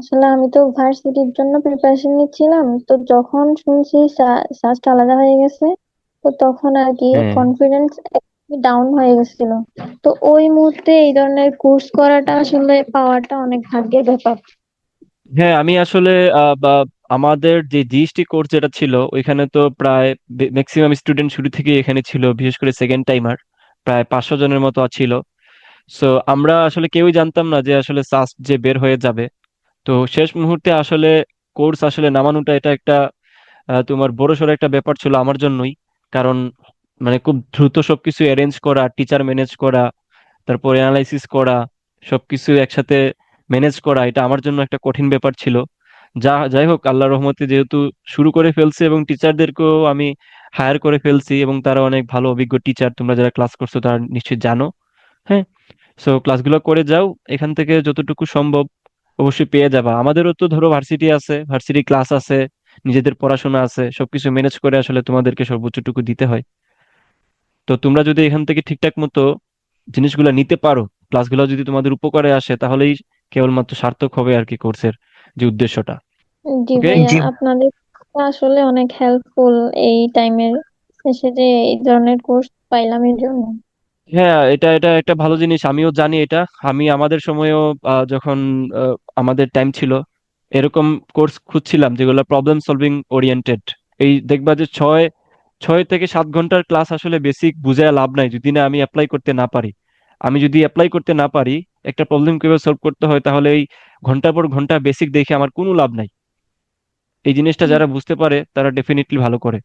আসলে আমি তো ভার্সিটির জন্য প্রিপারেশন নিচ্ছিলাম। তো যখন শুনছি সাস্ট আলাদা হয়ে গেছে তো তখন আর কি কনফিডেন্স ডাউন হয়ে গেছিল। তো ওই মুহূর্তে এই ধরনের কোর্স করাটা আসলে পাওয়াটা অনেক ভাগ্যের ব্যাপার। হ্যাঁ আমি আসলে আমাদের যে জিএসটি কোর্স যেটা ছিল ওইখানে তো প্রায় ম্যাক্সিমাম স্টুডেন্ট শুরু থেকে এখানে ছিল বিশেষ করে সেকেন্ড টাইমার প্রায় পাঁচশো জনের মতো ছিল। সো আমরা আসলে কেউই জানতাম না যে আসলে সাস্ট যে বের হয়ে যাবে। তো শেষ মুহূর্তে আসলে কোর্স আসলে নামানোটা এটা একটা তোমার বড়সড় একটা ব্যাপার ছিল আমার জন্যই। কারণ মানে খুব দ্রুত সবকিছু অ্যারেঞ্জ করা টিচার ম্যানেজ করা, তারপর অ্যানালাইসিস করা, সবকিছু একসাথে ম্যানেজ করা, এটা আমার জন্য একটা কঠিন ব্যাপার ছিল। যা, যাই হোক, আল্লাহ রহমতে যেহেতু শুরু করে ফেলছি এবং টিচারদেরকেও আমি হায়ার করে ফেলছি এবং তারা অনেক ভালো, অভিজ্ঞ টিচার তোমরা যারা ক্লাস করছ তারা নিশ্চয়ই জানো। হ্যাঁ সো ক্লাসগুলো করে যাও, এখান থেকে যতটুকু সম্ভব। অবশ্যই পেয়ে যাবা। আমাদেরও তো ধরো ভার্সিটি আছে ভার্সিটি ক্লাস আছে নিজেদের পড়াশোনা আছে সবকিছু ম্যানেজ করে আসলে তোমাদেরকে সর্বোচ্চটুকু দিতে হয়। তো তোমরা যদি এখান থেকে ঠিকঠাক মতো জিনিসগুলো নিতে পারো ক্লাসগুলো যদি তোমাদের উপকারে আসে তাহলেই কেবলমাত্র সার্থক হবে আর কি কোর্সের যে উদ্দেশ্যটা। জি ভাইয়া আপনাদের আসলে অনেক হেল্পফুল এই টাইমের শেষে যে এই ধরনের কোর্স পাইলাম এর জন্য। হ্যাঁ এটা এটা একটা ভালো জিনিস আমিও জানি এটা। আমি আমাদের সময়েও যখন আমাদের টাইম ছিল এরকম কোর্স খুঁজছিলাম যেগুলো প্রবলেম সলভিং ওরিয়েন্টেড এই দেখবা যে ছয় ছয় থেকে সাত ঘণ্টার ক্লাস আসলে বেসিক বুঝায় লাভ নাই যদি না আমি অ্যাপ্লাই করতে না পারি। আমি যদি অ্যাপ্লাই করতে না পারি একটা প্রবলেম কীভাবে সলভ করতে হয় তাহলে এই ঘণ্টার পর ঘণ্টা বেসিক দেখে আমার কোনো লাভ নাই। এই জিনিসটা যারা বুঝতে পারে তারা ডেফিনেটলি ভালো করে।